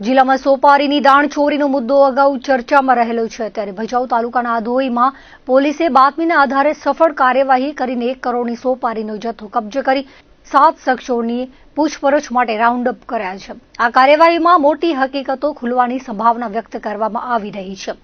જિલ્લામાં સોપારીની દાણચોરીનો મુદ્દો અગાઉ ચર્ચામાં રહેલો છે. ત્યારે ભચાઉ તાલુકાના આધોઈમાં પોલીસે બાતમીના આધારે સફળ કાર્યવાહી કરીને એક કરોડની સોપારીનો જથ્થો કબજે કરી સાત શખ્સોની પૂછપરછ માટે રાઉન્ડ અપ કર્યા છે. આ કાર્યવાહીમાં મોટી હકીકતો ખુલવાની સંભાવના વ્યક્ત કરવામાં આવી રહી છે.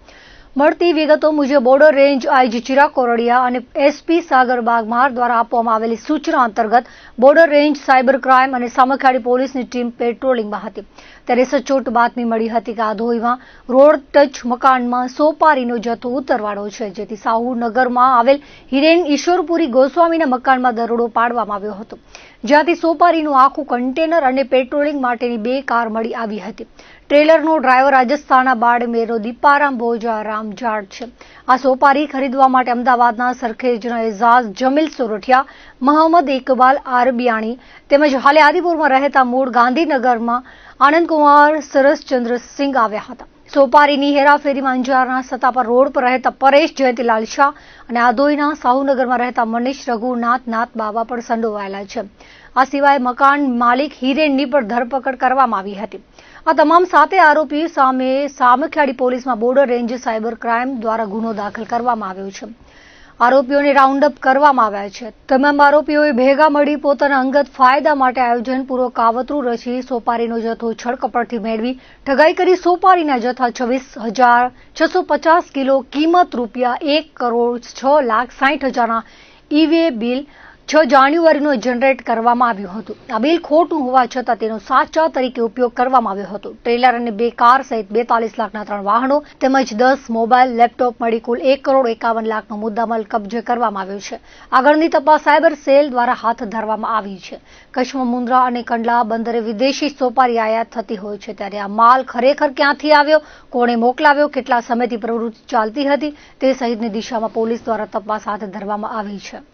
મળતી વિગતો મુજબ border range IG Chirag Kordiya અને એસપી સાગર બાગમાર દ્વારા આપવામાં આવેલી સૂચના અંતર્ગત બોર્ડર રેન્જ સાયબર ક્રાઇમ અને સામખિયાળી પોલીસની ટીમ પેટ્રોલિંગમાં હતી. ત્યારે સચોટ બાતમી મળી હતી કે આધોઈમાં રોડ ટચ મકાનમાં સોપારીનો જથ્થો ઉતરવાળો છે, જેથી સાહુનગરમાં આવેલ હિરેન ઈશ્વરપુરી ગોસ્વામીના મકાનમાં દરોડો પાડવામાં આવ્યો હતો. જ્યાંથી સોપારીનું આખું કન્ટેનર અને પેટ્રોલિંગ માટેની બે કાર મળી આવી હતી. ટ્રેલરનો ડ્રાઈવર રાજસ્થાનના બાડમેરનો દીપારામ ભોજા રામ જાટ છે. આ સોપારી ખરીદવા માટે અમદાવાદના સરખેજના એઝાઝ જમીલ સોરઠિયા મહંમદ ઇકબાલ આરબિયાણી તેમજ હાલે આદિપુરમાં રહેતા મૂળ ગાંધીનગરમાં આનંદકુમાર સરસચંદ્રસિંહ આવ્યા હતા. સોપારીની હેરાફેરીમાં અંજારના સતાપર રોડ પર રહેતા પરેશ જયંતિલાલ શાહ અને આદોઈના સાહુનગરમાં રહેતા મનીષ રઘુનાથ નાથ બાબા પણ સંડોવાયેલા છે. આ સિવાય મકાન માલિક હિરેનની પણ ધરપકડ કરવામાં આવી હતી. આ તમામ સાતે આરોપી સામે સામખિયાળી પોલીસમાં બોર્ડર રેન્જ સાયબર ક્રાઇમ દ્વારા ગુનો દાખલ કરવામાં આવ્યો છે. આરોપીઓને રાઉન્ડ અપ કરવામાં આવ્યા છે. તમામ આરોપીઓએ ભેગા મળી પોતાના અંગત ફાયદા માટે આયોજનપૂર્વક કાવતરું રચી સોપારીનો જથ્થો છળકપટથી મેળવી, ઠગાઈ કરી સોપારીના જથ્થા છવ્વીસ હજાર છસો પચાસ કિલો કિંમત રૂપિયા એક કરોડ છ લાખ સાઠ હજારના ઈવે બિલ છ જાન્યુઆરીનો જનરેટ કરવામાં આવ્યું હતું. આ બિલ ખોટું હોવા છતાં તેનો સાચા તરીકે ઉપયોગ કરવામાં આવ્યો હતો. ટ્રેલર અને બે કાર સહિત બેતાલીસ લાખના ત્રણ વાહનો તેમજ દસ મોબાઈલ, લેપટોપ મળી કુલ એક કરોડ એકાવન લાખનો મુદ્દામાલ કબજે કરવામાં આવ્યો છે. આગળની તપાસ સાયબર સેલ દ્વારા હાથ ધરવામાં આવી છે. કચ્છમાં મુન્દ્રા અને કંડલા બંદરે વિદેશી સોપારી આયાત થતી હોય છે ત્યારે આ માલ ખરેખર ક્યાંથી આવ્યો, કોણે મોકલાવ્યો, કેટલા સમયથી પ્રવૃત્તિ ચાલતી હતી તે સહિતની દિશામાં પોલીસ દ્વારા તપાસ હાથ ધરવામાં આવી છે.